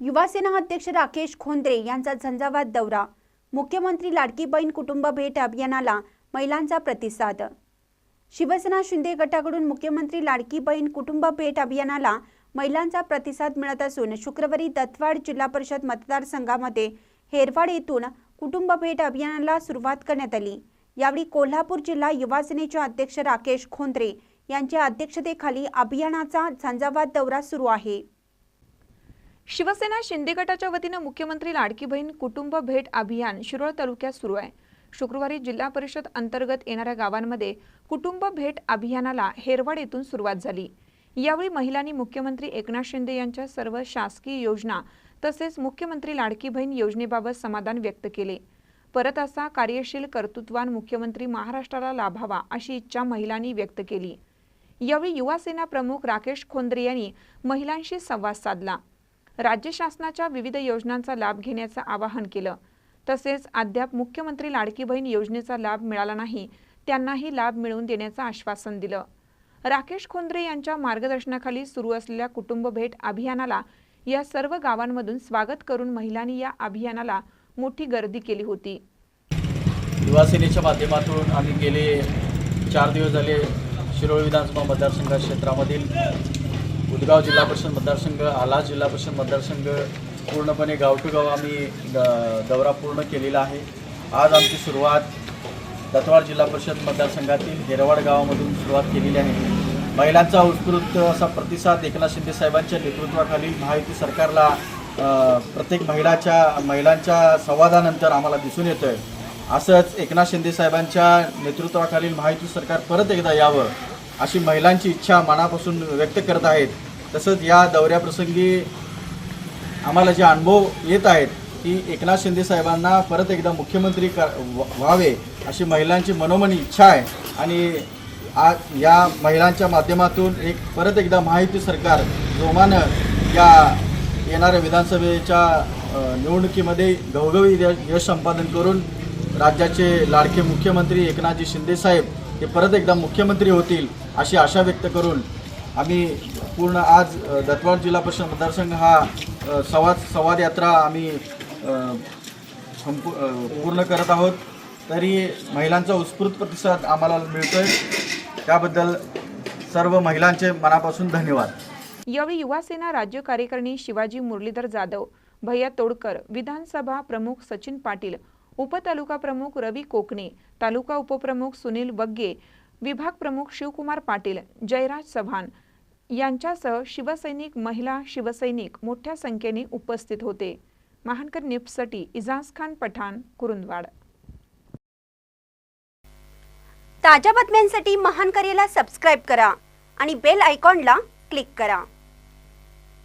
युवासेना अध्यक्ष राकेश खोंद्रे यांचा झंझावात दौरा. मुख्यमंत्री लाडकी बहीण कुटुंब भेट अभियानाला महिलांचा प्रतिसाद. शिवसेना शिंदे गटाकडून मुख्यमंत्री लाडकी बहीण कुटुंब भेट अभियानाला महिलांचा प्रतिसाद मिळत असून शुक्रवारी दत्तवाड जिल्हा परिषद मतदारसंघामध्ये हेरवाड येथून कुटुंब भेट अभियानाला सुरुवात करण्यात आली. यावेळी कोल्हापूर जिल्हा युवासेनेचे अध्यक्ष राकेश खोंद्रे यांच्या अध्यक्षतेखाली अभियानाचा झंझावात दौरा सुरू आहे. शिवसेना शिंदे गटाच्या वतीनं मुख्यमंत्री लाडकी बहीण कुटुंब भेट अभियान शिरोळ तालुक्यात सुरू आहे. शुक्रवारी जिल्हा परिषद अंतर्गत येणाऱ्या गावांमध्ये कुटुंब भेट अभियानाला हेरवाड येथून सुरुवात झाली. यावेळी महिलांनी मुख्यमंत्री एकनाथ शिंदे यांच्या सर्व शासकीय योजना तसेच मुख्यमंत्री लाडकी बहीण योजनेबाबत समाधान व्यक्त केले. परत असा कार्यशील कर्तृत्वान मुख्यमंत्री महाराष्ट्राला लाभावा अशी इच्छा महिलांनी व्यक्त केली. यावेळी युवा सेना प्रमुख राकेश खोंद्रे यांनी महिलांशी संवाद साधला. राज्य शासनाच्या विविध योजनांचा लाभ घेण्याचं आवाहन केलं. तसेच अद्याप मुख्यमंत्री लाडकी बहीण योजनेचा लाभ मिळाला नाही त्यांनाही लाभ मिळवून देण्याचं आश्वासन दिलं. राकेश खोंद्रे यांच्या मार्गदर्शनाखाली सुरू असलेल्या कुटुंब भेट अभियानाला या सर्व गावांमधून स्वागत करून महिलांनी या अभियानाला मोठी गर्दी केली होती. युवासेनेच्या माध्यमातून आम्ही गेले चार दिवस झाले शिरोळ विधानसभा मतदारसंघ क्षेत्रामधील उदगाव जिल्हा परिषद मतदारसंघ आला जिल्हा परिषद मतदारसंघ पूर्णपणे गाव टू गाव आम्ही द- दौरा पूर्ण केलेला आहे. आज आमची सुरुवात दत्तवाड जिल्हा परिषद मतदारसंघातील हेरवाड गावामधून सुरुवात केलेली आहे. महिलांचा उत्स्फूर्त असा प्रतिसाद एकनाथ शिंदे साहेबांच्या नेतृत्वाखाली महायुती सरकारला प्रत्येक महिलाच्या महिलांच्या संवादानंतर आम्हाला दिसून येतं आहे असंच एकनाथ शिंदे साहेबांच्या नेतृत्वाखालील महायुती सरकार परत एकदा यावं अशी महिलांची इच्छा मनापासून व्यक्त करत आहेत. तसंच या दौऱ्याप्रसंगी आम्हाला जे अनुभव येत आहेत की एकनाथ शिंदे साहेबांना परत एकदा मुख्यमंत्री कर व्हावे अशी महिलांची मनोमनी इच्छा आहे. आणि आज या महिलांच्या माध्यमातून एक परत एकदा माहिती सरकार जोमानं या येणाऱ्या विधानसभेच्या निवडणुकीमध्ये घवघवी यश यश संपादन करून राज्याचे लाडके मुख्यमंत्री एकनाथजी शिंदेसाहेब हे परत एकदा मुख्यमंत्री होतील अशी आशा व्यक्त करून आम्ही पूर्ण आज अ, दत्तवाड जिल्हा परिषद मतदारसंघ हा संवाद संवाद यात्रा आम्ही संपू पूर्ण करत आहोत. तरी महिलांचा उत्स्फूर्त प्रतिसाद आम्हाला मिळतोय. त्याबद्दल सर्व महिलांचे मनापासून धन्यवाद. यावेळी युवासेना राज्य कार्यकारिणी शिवाजी मुरलीधर जाधव भैया तोडकर विधानसभा प्रमुख सचिन पाटील उपतालुका प्रमुख रवी कोकणे तालुका उपप्रमुख सुनील बग्गे विभाग प्रमुख शिवकुमार पाटील जयराज चव्हाण यांच्यासह शिवसैनिक महिला शिवसैनिक मोठ्या संख्येने उपस्थित होते. महानकर न्यूजसाठी इजाज खान पठाण कुरुंदवाड. ताज्या बातम्यांसाठी महानकरेला सबस्क्राईब करा आणि बेल आयकॉनला क्लिक करा.